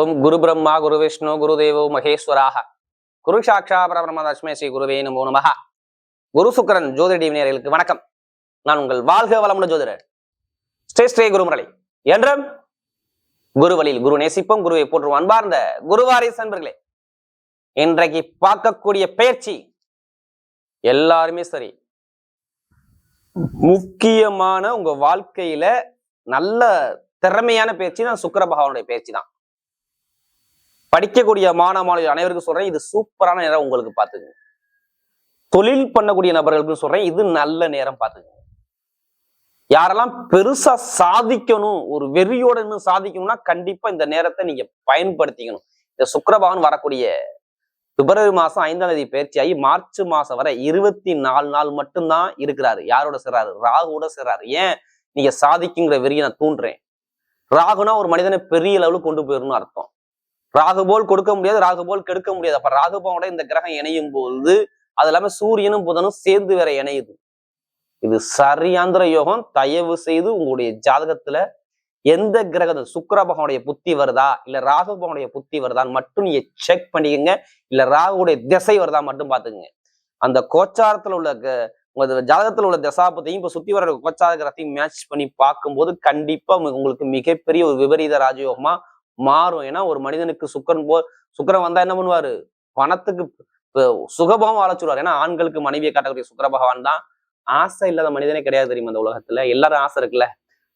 ஓம் குரு பிரம்மா குரு விஷ்ணு குரு தேவோ மகேஸ்வராக. குரு சாட்சா பரபிரம தஸ்மே ஸ்ரீ குருவே நமோ நமஹ. குரு சுக்கரன் ஜோதிட டிவினியர்களுக்கு வணக்கம். நான் உங்கள் வாழ்க வளமுடன் ஜோதிடர் ஸ்ரீ ஸ்ரீ குருமுரளி. என்றும் குருவழியில் குரு நேசிப்போம் குருவை போற்றுவோம் அன்பார்ந்த குருவாரி சன்பர்களே இன்றைக்கு பார்க்கக்கூடிய பயிற்சி எல்லாருமே சரி. முக்கியமான உங்க வாழ்க்கையில நல்ல திறமையான பயிற்சி தான் சுக்கர பகவானுடைய பயிற்சி தான் படிக்கக்கூடிய மாணவ மாணவிகள் அனைவருக்கும் சொல்றேன் இது சூப்பரான நேரம் உங்களுக்கு பார்த்துக்குங்க. தொழில் பண்ணக்கூடிய நபர்களுக்கு சொல்றேன் இது நல்ல நேரம் பார்த்துக்குங்க. யாரெல்லாம் பெருசா சாதிக்கணும் ஒரு வெறியோட இன்னும் சாதிக்கணும்னா கண்டிப்பா இந்த நேரத்தை நீங்க பயன்படுத்திக்கணும். இந்த சுக்கிரபகவான் வரக்கூடிய பிப்ரவரி மாசம் ஐந்தாம் தேதி பயிற்சியாகி மார்ச் மாசம் வரை இருபத்தி நாலு நாள் மட்டும்தான் இருக்கிறாரு. யாரோட சிறாரு ராகுவோட சிறாரு ஏன்? நீங்க சாதிக்குங்கிற வெறியை நான் தூண்டுறேன். ராகுனா ஒரு மனிதனை பெரிய லெவலுக்கு கொண்டு போயிடணும்னு அர்த்தம். ராகு போல் கொடுக்க முடியாது ராகு போல் கெடுக்க முடியாது. அப்ப ராகுபவனோட இந்த கிரகம் இணையும் போது அது இல்லாம சூரியனும் புதனும் சேர்ந்து வேற இணையுது. இது சரியாந்திர யோகம். தயவு செய்து உங்களுடைய ஜாதகத்துல எந்த கிரகம் சுக்கர பகவானுடைய புத்தி வருதா இல்ல ராகு பகவானுடைய புத்தி வருதான்னு மட்டும் நீங்க செக் பண்ணிக்கங்க. இல்ல ராகுடைய திசை வருதா மட்டும் பாத்துக்கங்க அந்த கோச்சாரத்துல உள்ள க- உங்க ஜாதகத்துல உள்ள தசாபத்தையும் இப்ப சுத்தி வர கோச்சார கிரகத்தையும் மேட்ச் பண்ணி பார்க்கும்போது கண்டிப்பா உங்களுக்கு மிகப்பெரிய ஒரு விபரீத ராஜயோகமா மாறும். ஏன்னா ஒரு மனிதனுக்கு சுக்கரன் போ சுக்கிரன் வந்தா என்ன பண்ணுவாரு? பணத்துக்கு ப- சுகபம் ஏன்னா ஆண்களுக்கு மனைவியை காட்டக்கூடிய சுக்கர பகவான் தான். ஆசை இல்லாத மனிதனே கிடையாது தெரியுமா இந்த உலகத்துல? எல்லாரும் ஆசை இருக்குல்ல?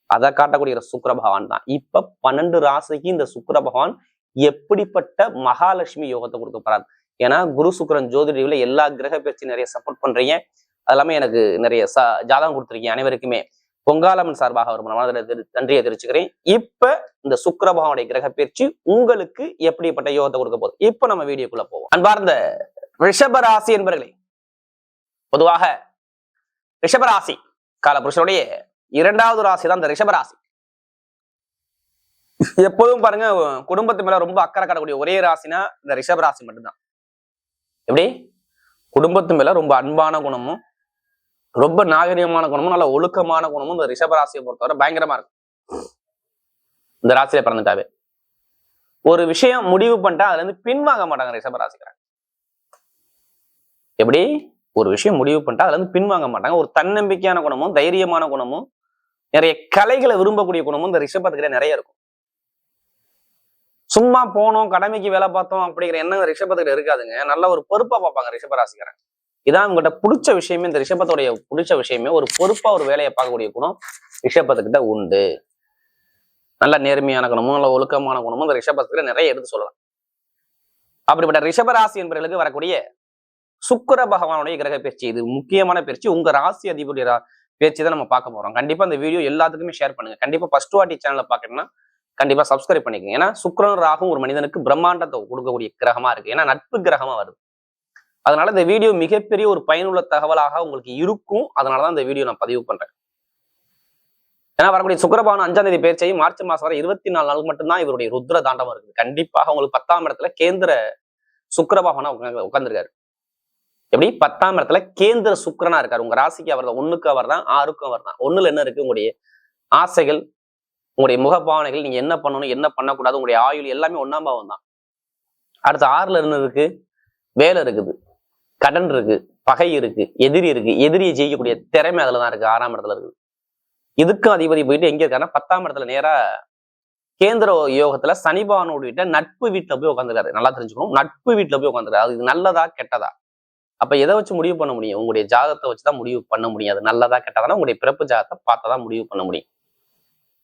அதை காட்டக்கூடிய சுக்கர பகவான் தான். இப்ப பன்னெண்டு ராசிக்கு இந்த சுக்கர பகவான் எப்படிப்பட்ட மகாலட்சுமி யோகத்தை கொடுக்க போறாரு? ஏன்னா குரு சுக்கிரன் ஜோதிடியில எல்லா கிரக பயிற்சி நிறைய சப்போர்ட் பண்றீங்க. அது எல்லாமே எனக்கு நிறைய ச ஜாதகம் கொடுத்துருக்கீங்க அனைவருக்குமே. பொங்காலம்மன் சார்பாக ஒரு மனதில் நன்றியை தெரிவிச்சுக்கிறேன். இப்ப இந்த சுக்கரபகவனுடைய கிரக பயிற்சி உங்களுக்கு எப்படிப்பட்ட யோகத்தை கொடுக்க போகுது? இப்ப நம்ம வீடியோக்குள்ள போவோம். அன்பார்ந்த ரிஷபராசி என்பர்களே பொதுவாக ரிஷபராசி காலபுருஷனுடைய இரண்டாவது ராசி தான் இந்த ரிஷபராசி எப்போதும் பாருங்க குடும்பத்து மேல ரொம்ப அக்கறை காட்டக்கூடிய ஒரே ராசினா இந்த ரிஷபராசி மட்டும்தான். எப்படி? குடும்பத்து மேல ரொம்ப அன்பான குணமும் ரொம்ப நாகரிகமான குணமும் நல்ல ஒழுக்கமான குணமும் இந்த ரிஷபராசியை பொறுத்தவரை பயங்கரமா இருக்கும் இந்த ராசியில பிறந்துட்டாவே. ஒரு விஷயம் முடிவு பண்ணிட்டா அதுல இருந்து பின்வாங்க மாட்டாங்க ரிஷபராசிக்காரங்க எப்படி? ஒரு விஷயம் முடிவு பண்ணிட்டா அதுல இருந்து பின்வாங்க மாட்டாங்க. ஒரு தன்னம்பிக்கையான குணமும் தைரியமான குணமும் நிறைய கலைகளை விரும்பக்கூடிய குணமும் இந்த ரிஷபத்துக்கிட்ட நிறைய இருக்கும். சும்மா போனோம் கடமைக்கு வேலை பார்த்தோம் அப்படிங்கிற எண்ணம் ரிஷபத்துக்கிட்ட இருக்காதுங்க. நல்ல ஒரு பொறுப்பா பார்ப்பாங்க ரிஷபராசிக்காரங்க இதான் உங்ககிட்ட பிடிச்ச விஷயமே இந்த ரிஷபத்துடைய பிடிச்ச விஷயமே ஒரு பொறுப்பா ஒரு வேலையை பார்க்கக்கூடிய குணம் ரிஷபத்துக்கிட்ட உண்டு. நல்ல நேர்மையான குணமும் நல்ல ஒழுக்கமான குணமும் இந்த ரிஷபத்துக்கிட்ட நிறைய எடுத்து சொல்லலாம். அப்படிப்பட்ட ரிஷபராசி என்பவர்களுக்கு வரக்கூடிய சுக்கர பகவானுடைய கிரக பயிற்சி இது முக்கியமான பயிற்சி உங்க ராசி அதிபருடைய பேச்சு பயிற்சி தான் நம்ம பார்க்க போறோம். கண்டிப்பா இந்த வீடியோ எல்லாத்துக்குமே ஷேர் பண்ணுங்க. கண்டிப்பா ஃபர்ஸ்ட் வாட்டி சேனலை பார்க்கணும்னா கண்டிப்பா சப்ஸ்கிரைப் பண்ணிக்கோங்க. ஏன்னா சுக்கரன் ராகும் ஒரு மனிதனுக்கு பிரம்மாண்டத்தை கொடுக்கக்கூடிய கிரகமா இருக்கு. ஏன்னா நட்பு கிரகமா வருது. அதனால இந்த வீடியோ மிகப்பெரிய ஒரு பயனுள்ள தகவலாக உங்களுக்கு இருக்கும். அதனாலதான் இந்த வீடியோ நான் பதிவு பண்றேன். ஏன்னா வரக்கூடிய சுக்கிரபவன் அஞ்சாம் தேதி பேச்சை மார்ச் மாசம் வரை இருபத்தி நாலு நாள் மட்டும்தான் இவருடைய ருத்ர தாண்டவம் இருக்குது. கண்டிப்பாக உங்களுக்கு பத்தாம் இடத்துல கேந்திர சுக்கிரபவனா உட்கார்ந்துருக்காரு. எப்படி? பத்தாம் இடத்துல கேந்திர சுக்கரனா இருக்காரு. உங்க ராசிக்கு அவர் தான் ஒண்ணுக்கு அவர் தான் ஆறுக்கும் அவர் தான் ஒண்ணுல என்ன இருக்கு? உங்களுடைய ஆசைகள் உங்களுடைய முகபாவனைகள் நீங்க என்ன பண்ணணும் என்ன பண்ணக்கூடாது உங்களுடைய ஆயுள் எல்லாமே ஒன்னாம் பாவம் தான் அடுத்து ஆறுல என்ன இருக்கு? வேலை இருக்குது. கடன் இருக்கு பகை இருக்கு எதிரி இருக்கு எதிரியை ஜெயிக்கக்கூடிய திறமை அதுல தான் இருக்கு ஆறாம் இடத்துல இருக்குது. இதுக்கும் அதிபதி போயிட்டு எங்க இருக்காருன்னா பத்தாம் இடத்துல நேரா கேந்திர யோகத்துல சனிபானோட வீட்டை நட்பு வீட்டுல போய் உட்காந்துருக்காரு நல்லா தெரிஞ்சுக்கணும். நட்பு வீட்டுல போய் உட்காந்துருக்காரு அது நல்லதா கெட்டதா? அப்ப எதை வச்சு முடிவு பண்ண முடியும்? உங்களுடைய ஜாதத்தை வச்சு தான் முடிவு பண்ண முடியும். அது நல்லதா கெட்டதானா? உங்களுடைய பிறப்பு ஜாதத்தை பார்த்தா தான் முடிவு பண்ண முடியும்.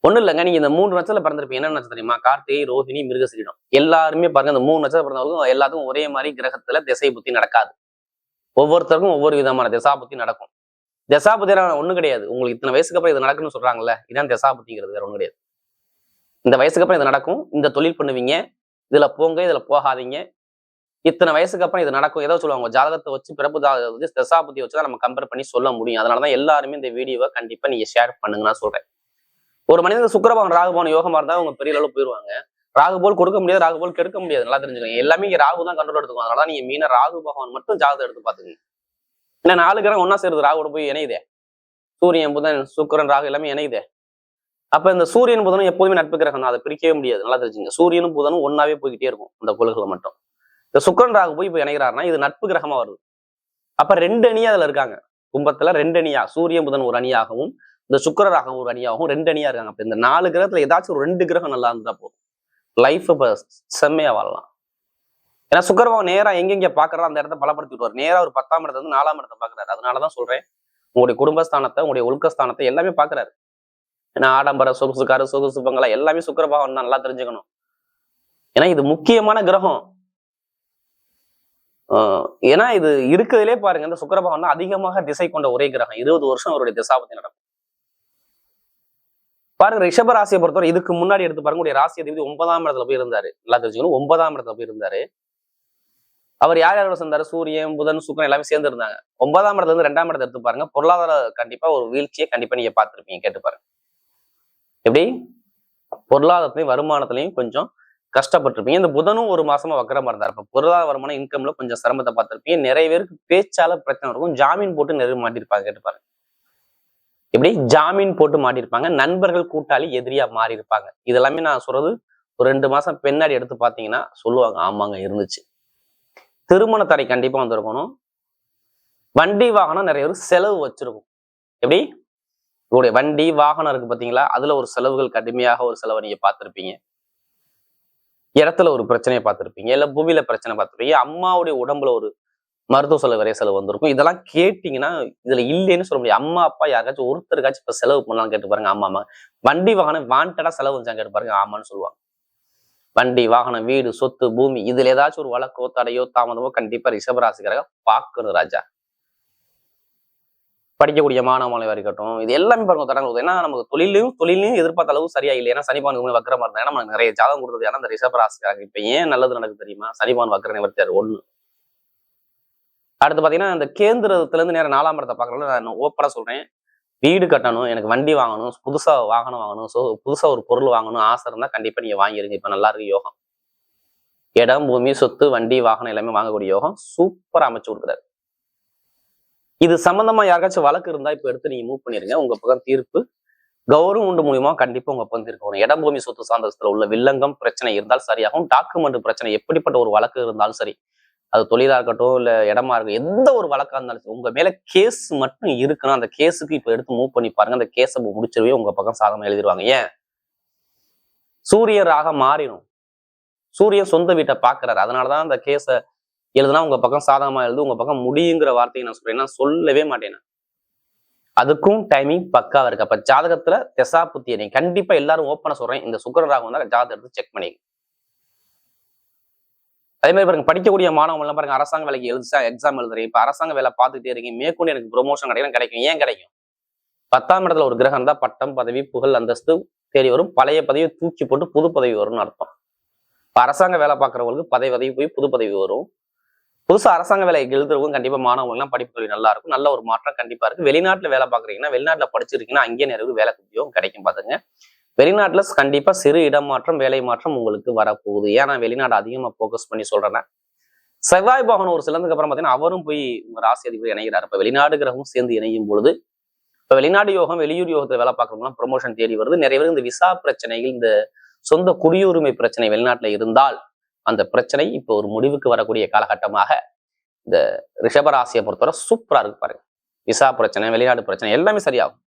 ஒண்ணும் இல்லைங்க. நீங்க இந்த மூணு நட்சத்திரம் பிறந்திருப்பீங்க. என்ன நட்சத்திரம் தெரியுமா? கார்த்திகை ரோஹிணி மிருகசீடம் எல்லாருமே பாருங்க இந்த மூணு நட்சத்திரம் பிறந்தவங்களுக்கும் எல்லாத்துக்கும் ஒரே மாதிரி கிரகத்துல திசை புத்தி நடக்காது. ஒவ்வொருத்தருக்கும் ஒவ்வொரு விதமான தசாபத்தி நடக்கும். திசா ஒன்றும் ஒண்ணும் கிடையாது. உங்களுக்கு இத்தனை வயசுக்கு அப்புறம் இது நடக்குன்னு சொல்றாங்கல்ல இதான் தசாபத்திங்கிறது வேற ஒண்ணும் கிடையாது. இந்த வயசுக்கு அப்புறம் இது நடக்கும். இந்த தொழில் பண்ணுவீங்க இதுல போங்க இதுல போகாதீங்க. இத்தனை வயசுக்கு அப்புறம் இது நடக்கும். ஏதோ சொல்லுவாங்க ஜாதகத்தை வச்சு பிறப்பு ஜாதகத்தை வச்சு தசாபுத்தி வச்சு தான் நம்ம கம்பேர் பண்ணி சொல்ல முடியும். அதனாலதான் எல்லாருமே இந்த வீடியோவை கண்டிப்பா நீங்க ஷேர் பண்ணுங்க நான் சொல்றேன். ஒரு மனிதன் சுக்கரபவன் ராகுபவன் யோகமா இருந்தா அவங்க பெரிய அளவு போயிருவாங்க. ராகு போல் கொடுக்க முடியாது ராகு போல் கெடுக்க முடியாது. நல்லா தெரிஞ்சுக்கோங்க. எல்லாமே இங்க ராகு தான் கண்ட்ரோல் எடுத்துக்கும். அதனால நீங்க மீன ராகு பகவான் மட்டும் ஜாதகம் எடுத்து பாத்துங்க ஏன்னா நாலு கிரகம் ஒன்னா சேருது. ராகுவோட போய் இணையுதே. சூரியன் புதன் சுக்கிரன் ராகு எல்லாமே இணையுதே. அப்ப இந்த சூரியன் புதனும் எப்போதுமே நட்பு கிரகம் தான். அதை பிரிக்கவே முடியாது. நல்லா தெரிஞ்சுங்க சூரியனும் புதனும் ஒன்னாவே போய்கிட்டே இருக்கும். இந்த கோள்களை மட்டும். இந்த சுக்கரன் ராகு போய் இப்போ இணைகிறாருன்னா இது நட்பு கிரகமா வருது. அப்ப ரெண்டு அணியா அதுல இருக்காங்க. கும்பத்துல ரெண்டு அணியா. சூரியன் புதன் ஒரு அணியாகவும் இந்த சுக்கர ராகம் ஒரு அணியாகவும் ரெண்டு அணியா இருக்காங்க. அப்ப இந்த நாலு கிரகத்துல ஏதாச்சும் ஒரு ரெண்டு கிரகம் நல்லா இருந்தா போதும். லைஃப் இப்போ செம்மையா வாழலாம். ஏன்னா சுக்கரபாவம் நேரா எங்கெங்கே பார்க்குறா அந்த இடத்த பலப்படுத்தி விடுவார். நேரா ஒரு பத்தாம் இடத்துல இருந்து நாலாம் இடத்தை அதனால தான் சொல்றேன் உங்களுடைய குடும்பஸ்தானத்தை உங்களுடைய ஒழுக்கஸ்தானத்தை எல்லாமே பாக்குறாரு. ஏன்னா ஆடம்பர சொகுசு காரு சொகுசு பங்களா எல்லாமே சுக்கரபாவம் தான் நல்லா தெரிஞ்சுக்கணும். ஏன்னா இது முக்கியமான கிரகம். ஆஹ் ஏன்னா இது இருக்கிறதுலே பாருங்க இந்த சுக்கரபாவம் தான் அதிகமாக திசை கொண்ட ஒரே கிரகம். இருபது வருஷம் அவருடைய திசாபத்தி நடக்கும். பாருங்க ரிஷப ராசியை பொறுத்தவரை இதுக்கு முன்னாடி எடுத்து பாருங்க உடைய ராசி அதிபதி ஒன்பதாம் இடத்துல போய் இருந்தாரு. நல்லா தெரிஞ்சுக்கணும் ஒன்பதாம் இடத்துல போய் இருந்தாரு. அவர் யார் யாரோட சேர்ந்தாரு? சூரியன் புதன் சுக்கரன் எல்லாமே சேர்ந்து இருந்தாங்க ஒன்பதாம் இடத்துல இருந்து ரெண்டாம் இடத்தை எடுத்து பாருங்க. பொருளாதார கண்டிப்பா ஒரு வீழ்ச்சியை கண்டிப்பா நீங்க பார்த்துருப்பீங்க கேட்டு பாருங்க. எப்படி? பொருளாதாரத்திலையும் வருமானத்திலையும் கொஞ்சம் கஷ்டப்பட்டிருப்பீங்க. இந்த புதனும் ஒரு மாசமா வக்கரமா இருந்தார். இப்ப பொருளாதார வருமானம் இன்கம்ல கொஞ்சம் சிரமத்தை பார்த்திருப்பீங்க. நிறைய பேருக்கு பேச்சால பிரச்சனை இருக்கும். ஜாமீன் போட்டு நிறைய மாட்டிருப்பாங்க கேட்டு இப்படி எப்படி ஜாமீன் போட்டு மாட்டிருப்பாங்க நண்பர்கள் கூட்டாளி எதிரியா மாறி இருப்பாங்க இதெல்லாமே நான் சொல்றது ஒரு ரெண்டு மாசம் பின்னாடி எடுத்து பாத்தீங்கன்னா சொல்லுவாங்க ஆமாங்க இருந்துச்சு. திருமண தடை கண்டிப்பா வந்திருக்கணும். வண்டி வாகனம் நிறைய பேர் செலவு வச்சிருக்கும். எப்படி? உங்களுடைய வண்டி வாகனம் இருக்கு பாத்தீங்களா? அதுல ஒரு செலவுகள் கடுமையாக ஒரு செலவை நீங்க பார்த்துருப்பீங்க. இடத்துல ஒரு பிரச்சனையை பார்த்திருப்பீங்க. இல்ல பூமியில பிரச்சனை பார்த்துருப்பீங்க. அம்மாவுடைய உடம்புல ஒரு மருத்துவ செலவு வரைய செலவு வந்திருக்கும். இதெல்லாம் கேட்டீங்கன்னா இதுல இல்லைன்னு சொல்ல முடியும் அம்மா அப்பா யாருக்காச்சும் ஒருத்தருக்காச்சும் இப்ப செலவு பண்ணலாம் கேட்டு பாருங்க ஆமா ஆமா வண்டி வாகனம் வாண்டடா செலவு வந்தாங்க கேட்டு பாருங்க ஆமான்னு சொல்லுவாங்க. வண்டி வாகனம் வீடு சொத்து பூமி இதுல ஏதாச்சும் ஒரு வழக்கோ தடையோ தாமதமோ கண்டிப்பா ரிஷபராசிக்காரங்க பார்க்கணும் ராஜா. படிக்கக்கூடிய மாணவ இருக்கட்டும் இது எல்லாமே பாருங்க தரங்கள் ஏன்னா நமக்கு தொழிலையும் தொழிலையும் எதிர்பார்த்த அளவு சரியா இல்லை. ஏன்னா சனிபான் வக்கரமா இருந்தா ஏன்னா நமக்கு நிறைய ஜாதகம் கொடுத்தது. ஏன்னா இந்த ரிஷபராசிக்காரங்க இப்ப ஏன் நல்லது நடக்குது தெரியுமா? சனிபான் வக்கர நிவர்த்தியார் ஒண்ணு. அடுத்து பாத்தீங்கன்னா அந்த கேந்திரத்துல இருந்து நேரம் நாலாம் படத்தை பார்க்குறதுல நான் ஓப்பனாக சொல்றேன். வீடு கட்டணும் எனக்கு வண்டி வாங்கணும் புதுசா வாகனம் வாங்கணும் ஸோ புதுசா ஒரு பொருள் வாங்கணும் ஆசை இருந்தால் கண்டிப்பா நீங்க வாங்கிருங்க. இப்ப நல்லா இருக்கு யோகம். இடம் பூமி சொத்து வண்டி வாகனம் எல்லாமே வாங்கக்கூடிய யோகம் சூப்பராக அமைச்சு கொடுக்குறாரு. இது சம்மந்தமாக யாருக்காச்சும் வழக்கு இருந்தா இப்ப எடுத்து நீங்க மூவ் பண்ணிருங்க. உங்க பக்கம் தீர்ப்பு கௌரவம் உண்டு மூலியமா கண்டிப்பா உங்க பக்கம் தீர்ப்பு வரும் இடம் பூமி சொத்து சார்ந்தத்துல உள்ள வில்லங்கம் பிரச்சனை இருந்தால் சரியாகும். டாக்குமெண்ட் பிரச்சனை எப்படிப்பட்ட ஒரு வழக்கு இருந்தாலும் சரி அது தொழிலா இருக்கட்டும் இல்ல இடமா இருக்கட்டும் எந்த ஒரு வழக்கா இருந்தாலும் சரி, உங்க மேல கேஸ் மட்டும் இருக்குன்னா அந்த கேஸுக்கு இப்ப எடுத்து மூவ் பண்ணி பாருங்க. அந்த கேஸை முடிச்சிருவே உங்க பக்கம் சாதகம் எழுதிருவாங்க. ஏன்? சூரியராக மாறிடும். சூரியன் சொந்த வீட்டை பாக்குறாரு. அதனாலதான் அந்த கேஸை எழுதுனா உங்க பக்கம் சாதகமா எழுது உங்க பக்கம் முடியுங்கிற வார்த்தையை நான் சொல்றேன். நான் சொல்லவே மாட்டேன் அதுக்கும் டைமிங் பக்காவா இருக்கு. அப்ப ஜாதகத்துல தெசா புத்தியை நீங்க கண்டிப்பா எல்லாரும் ஓப்பனாக சொல்றேன். இந்த சுக்கர ராகம் தான் ஜாதகம் எடுத்து செக் பண்ணி அதே மாதிரி பாருங்க படிக்கக்கூடிய மாணவங்கள்லாம் பாருங்க அரசாங்க வேலைக்கு எழுதிச்சா எக்ஸாம் எழுதுறேன் இப்ப அரசாங்க வேலை பார்த்துட்டே இருக்கீங்க. மேற்கொண்டு எனக்கு ப்ரொமோஷன் கிடைக்கும் கிடைக்கும். ஏன் கிடைக்கும்? பத்தாம் இடத்துல ஒரு கிரகம் தான் பட்டம் பதவி புகழ் அந்தஸ்து தேடி வரும். பழைய பதவியை தூக்கி போட்டு புது பதவி வரும்னு அர்த்தம். இப்போ அரசாங்க வேலை பார்க்குறவங்களுக்கு பதவி பதவி போய் புது பதவி வரும். புதுசா அரசாங்க வேலை எழுதுறவங்க கண்டிப்பா மாணவங்கள்லாம் படிப்பு கல்வி நல்லா இருக்கும். நல்ல ஒரு மாற்றம் கண்டிப்பா இருக்கு. வெளிநாட்டுல வேலை பாக்குறீங்கன்னா வெளிநாட்டுல படிச்சிருக்கீங்கன்னா அங்கேயே நிறைவு வேலை உத்தியோகம் கிடைக்கும் பாத்துங்க. வெளிநாட்டுல கண்டிப்பா சிறு இடமாற்றம் வேலை மாற்றம் உங்களுக்கு வரப்போகுது. ஏன் நான் வெளிநாடு அதிகமா ஃபோக்கஸ் பண்ணி சொல்கிறேன்னா செவ்வாய் பகவான் ஒரு சிலந்துக்கு அப்புறம் பாத்தீங்கன்னா அவரும் போய் உங்க ராசி அதிபர் இணைகிறார். இப்போ வெளிநாடு கிரகமும் சேர்ந்து இணையும் பொழுது இப்ப வெளிநாடு யோகம் வெளியூர் யோகத்தில் வேலை பார்க்கறவங்களாம் ப்ரொமோஷன் தேடி வருது. நிறைய பேர் இந்த விசா பிரச்சனைகள் இந்த சொந்த குடியுரிமை பிரச்சனை வெளிநாட்டுல இருந்தால் அந்த பிரச்சனை இப்போ ஒரு முடிவுக்கு வரக்கூடிய காலகட்டமாக இந்த ரிஷபராசியை பொறுத்தவரை சூப்பரா இருக்கு பாருங்க. விசா பிரச்சனை வெளிநாடு பிரச்சனை எல்லாமே சரியாகும்.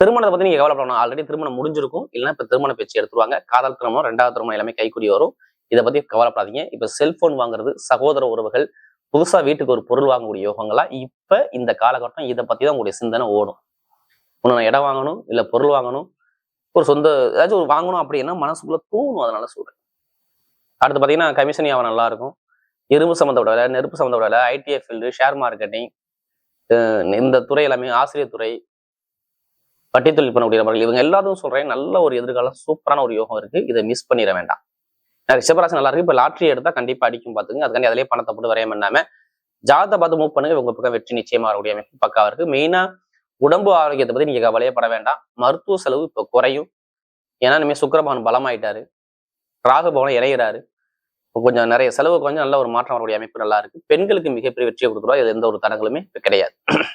திருமணத்தை பத்தி நீங்க கவலைப்படணும் ஆல்ரெடி திருமணம் முடிஞ்சிருக்கும். இல்லைன்னா இப்ப திருமண பேச்சு எடுத்துருவாங்க. காதல் திருமணம் ரெண்டாவது திருமணம் எல்லாமே கைக்குடி வரும். இதை பத்தி கவலைப்படாதீங்க. இப்ப செல்போன் வாங்குறது சகோதர உறவுகள் புதுசா வீட்டுக்கு ஒரு பொருள் வாங்கக்கூடிய யோகங்களா இப்ப இந்த காலகட்டம் இதை பத்தி தான் உங்களுடைய சிந்தனை ஓடும். ஒன்று நான் இடம் வாங்கணும் இல்ல பொருள் வாங்கணும் ஒரு சொந்த ஏதாச்சும் ஒரு வாங்கணும் அப்படின்னா மனசுக்குள்ள தூணும் அதனால சொல்றேன். அடுத்து பாத்தீங்கன்னா கமிஷன் யாவை நல்லா இருக்கும். இரும்பு சம்மந்தப்பட்ட வேலை நெருப்பு சம்மந்தப்பட்ட வேலை ஐடிஐ ஃபீல்டு ஷேர் மார்க்கெட்டிங் இந்த துறை எல்லாமே ஆசிரியர் துறை வட்டி தொழில் பண்ணக்கூடிய நபர்கள் இவங்க எல்லாரும் சொல்றேன். நல்ல ஒரு எதிர்காலம் சூப்பரான ஒரு யோகம் இருக்கு. இதை மிஸ் பண்ணிட வேண்டாம். ரிஷபராசி நல்லா இருக்கு. இப்போ லாட்ரி எடுத்தா கண்டிப்பா அடிக்கும் பாத்துங்க அதுக்காண்டி அதிலே பணத்தை போட்டு வரையம் பண்ணாம ஜாதகத்தை பார்த்து மூவ் பண்ணுங்க. உங்க பக்கம் வெற்றி நிச்சயமா வரக்கூடிய அமைப்பு பக்காவா இருக்கு. மெயினா உடம்பு ஆரோக்கியத்தை பத்தி நீங்க கவலையப்பட வேண்டாம். மருத்துவ செலவு இப்போ குறையும். ஏன்னா இனிமேல் சுக்கரபவன் பலமாயிட்டாரு. ராகுபவனம் இணைகிறாரு இப்போ கொஞ்சம் நிறைய செலவு கொஞ்சம் நல்ல ஒரு மாற்றம் வரக்கூடிய அமைப்பு நல்லா இருக்கு. பெண்களுக்கு மிகப்பெரிய வெற்றியை கொடுத்துருவா இது எந்த ஒரு தடங்களுமே கிடையாது.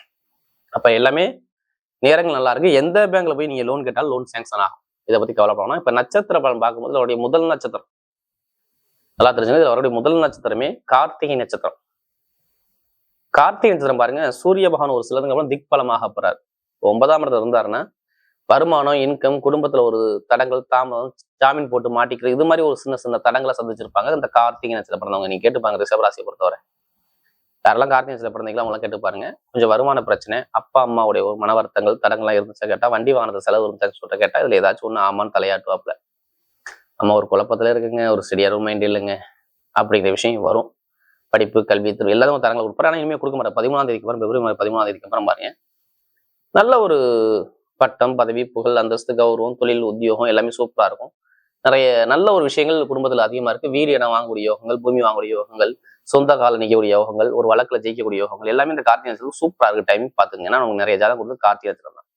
அப்ப எல்லாமே நேரங்கள் நல்லா இருக்கு. எந்த பேங்க்ல போய் நீங்க லோன் கேட்டாலும் லோன் சேங்ஷன் ஆகும். இதை பத்தி கவலைப்படணும் இப்ப நட்சத்திர பலன் பார்க்கும்போது அவருடைய முதல் நட்சத்திரம். நல்லா தெரிஞ்சுங்க இதுல அவருடைய முதல் நட்சத்திரமே கார்த்திகை நட்சத்திரம். கார்த்திகை நட்சத்திரம் பாருங்க. சூரிய பகவான் ஒரு சிலருக்கு அப்புறம் திக்பலமாக போறாரு. ஒன்பதாம் இடத்துல இருந்தாருன்னா வருமானம் இன்கம் குடும்பத்துல ஒரு தடங்கள் தாமதம் ஜாமீன் போட்டு மாட்டிக்கிறது இது மாதிரி ஒரு சின்ன சின்ன தடங்களை சந்திச்சிருப்பாங்க. இந்த கார்த்திகை நட்சத்திரம் பிறந்தவங்க நீங்க கேட்டுப்பாங்க ரிஷபராசியை பொறுத்தவரை. யாரெல்லாம் கார்த்திகை நட்சத்திரம் பிறந்தீங்களா அவங்களாம் கேட்டு பாருங்க. கொஞ்சம் வருமான பிரச்சனை. அப்பா அம்மாவுடைய ஒரு மன வருத்தங்கள் தடங்கள்லாம் இருந்துச்சா கேட்டா வண்டி வாங்கினது செலவு இருந்துச்சா சொல்லிட்டு கேட்டா இதுல ஏதாச்சும் ஒண்ணு ஆமான்னு தலையாட்டுவாப்ல அம்மா ஒரு குழப்பத்துல இருக்குங்க ஒரு சரியான மைண்ட் இல்லைங்க அப்படிங்கிற விஷயம் வரும். படிப்பு கல்வி துறை எல்லாரும் தரங்களை உட்பட ஆனால் இனிமேல் கொடுக்க மாட்டேன். பதிமூணாம் தேதிக்கு அப்புறம் பிப்ரவரி பதிமூணாம் தேதிக்கு அப்புறம் பாருங்க. நல்ல ஒரு பட்டம் பதவி புகழ் அந்தஸ்து கௌரவம் தொழில் உத்தியோகம் எல்லாமே சூப்பரா இருக்கும். நிறைய நல்ல ஒரு விஷயங்கள் குடும்பத்துல அதிகமா இருக்கு. வீடு இடம் வாங்கக்கூடிய யோகங்கள் பூமி வாங்கக்கூடிய யோகங்கள் சொந்த கால நிற்கக்கூடிய யோகங்கள் ஒரு வழக்குல ஜெயிக்கக்கூடிய யோகங்கள் எல்லாமே இந்த கார்த்திகை நட்சத்திரம் சூப்பராக இருக்கு. டைம் பார்த்துங்க ஏன்னா உங்களுக்கு நிறைய ஜாதகம் கொடுத்து கார்த்திகை நட்சத்திரம் தான்.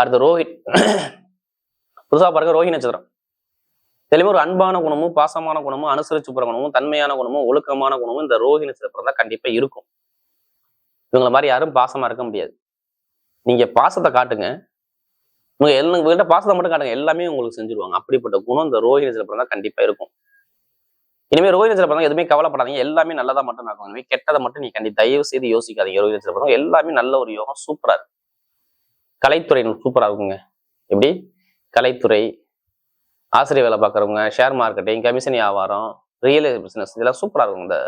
அடுத்து ரோஹித். புதுசா பாருங்க ரோஹி நட்சத்திரம். தெளிவா ஒரு அன்பான குணமும் பாசமான குணமும் அனுசரிச்சு போகிற குணமும் தன்மையான குணமும் ஒழுக்கமான குணமும் இந்த ரோஹி நட்சத்திரம் தான் கண்டிப்பா இருக்கும். இவங்கள மாதிரி யாரும் பாசமா இருக்க முடியாது. நீங்க பாசத்தை காட்டுங்க. உங்க எல்லாம் உங்ககிட்ட பாசத்தை மட்டும் காட்டுங்க. எல்லாமே உங்களுக்கு செஞ்சிருவாங்க. அப்படிப்பட்ட குணம் இந்த ரோஹிணி சில தான் கண்டிப்பா இருக்கும். இனிமே ரோஹிணி சில பிறந்தவங்க எதுவுமே கவலைப்படாதீங்க. எல்லாமே நல்லதா மட்டும் நடக்கும் இனிமே கெட்டதை மட்டும் நீ கண்டி தயவு செய்து யோசிக்காதீங்க ரோஹிணி நட்சத்திரம் எல்லாமே நல்ல ஒரு யோகம். சூப்பரா இருக்கு. கலைத்துறை சூப்பரா இருக்குங்க. எப்படி? கலைத்துறை ஆசிரியர் வேலை பார்க்குறவங்க ஷேர் மார்க்கெட்டிங் கமிஷன் வியாபாரம் ரியல் பிசினஸ் இதெல்லாம் சூப்பரா இருக்கும். இந்த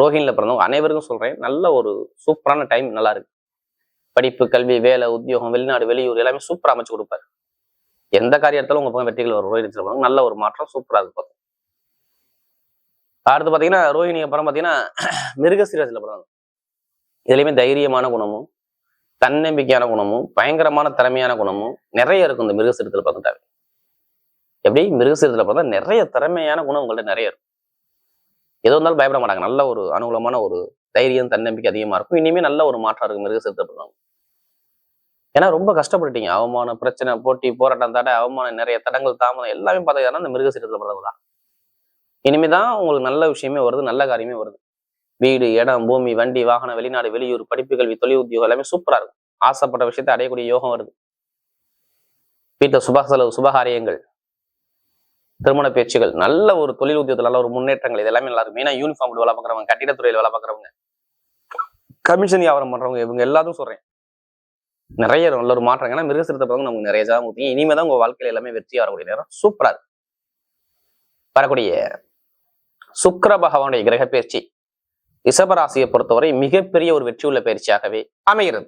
ரோஹின்ல பிறந்தவங்க அனைவருக்கும் சொல்றேன். நல்ல ஒரு சூப்பரான டைம் நல்லா இருக்கு. படிப்பு கல்வி வேலை உத்தியோகம் வெளிநாடு வெளியூர் எல்லாமே சூப்பரா அமைச்சு கொடுப்பாரு. எந்த காரியத்தாலும் உங்க பக்கம் வெற்றிகள் வரும். ரோஹிணி நட்சத்திரம் நல்ல ஒரு மாற்றம் சூப்பரா இருக்கும் அடுத்து பாத்தீங்கன்னா ரோஹிணி அப்புறம் பாத்தீங்கன்னா மிருகசீரசில படம் இதுலயுமே தைரியமான குணமும் தன்னம்பிக்கையான குணமும் பயங்கரமான திறமையான குணமும் நிறைய இருக்கும் இந்த மிருகசீரத்துல பார்த்துட்டாவே எப்படி? மிருகசீரத்துல பார்த்தா நிறைய திறமையான குணம் உங்கள்ட்ட நிறைய இருக்கும். எது இருந்தாலும் பயப்பட மாட்டாங்க. நல்ல ஒரு அனுகூலமான ஒரு தைரியம் தன்னம்பிக்கை அதிகமா இருக்கும். இனிமே நல்ல ஒரு மாற்றம் இருக்கும் மிருகசீரத்துல பிறந்தவங்க ஏன்னா ரொம்ப கஷ்டப்பட்டுட்டீங்க. அவமானம் பிரச்சனை போட்டி போராட்டம் தடை அவமானம் நிறைய தடங்கள் தாமதம் எல்லாமே பார்த்தீங்கன்னா இந்த மிருகசீரத்தில் பிறகு தான் இனிமேதான் உங்களுக்கு நல்ல விஷயமே வருது நல்ல காரியமே வருது. வீடு இடம் பூமி வண்டி வாகனம் வெளிநாடு வெளியூர் படிப்பு கல்வி தொழில் உத்தியோகம் எல்லாமே சூப்பரா இருக்கும். ஆசைப்பட்ட விஷயத்தை அடையக்கூடிய யோகம் வருது. வீட்டில் சுப செலவு சுபகாரியங்கள் திருமண பேச்சுகள் நல்ல ஒரு தொழில் உத்தியோகத்தில் நல்ல ஒரு முன்னேற்றங்கள் இது எல்லாமே நல்லா இருக்கும். மெயினாக யூனிஃபார்ம் வேலை பார்க்குறவங்க கட்டிடத்துறையில் வேலை பார்க்குறவங்க கமிஷன் வியாபாரம் பண்றவங்க இவங்க எல்லாத்தையும் சொல்றேன். நிறைய நல்ல ஒரு மாற்றம். ஏன்னா மிருகசிரத்தை பிறகு நமக்கு நிறைய ஜாதகம் ஊற்றி இனிமே தான் உங்க வாழ்க்கையில் எல்லாமே வெற்றி வரக்கூடிய நேரம் சூப்பராக வரக்கூடிய சுக்கர பகவானுடைய கிரக பயிற்சி ரிஷபராசியை பொறுத்தவரை மிகப்பெரிய ஒரு வெற்றியுள்ள பயிற்சியாகவே அமைகிறது.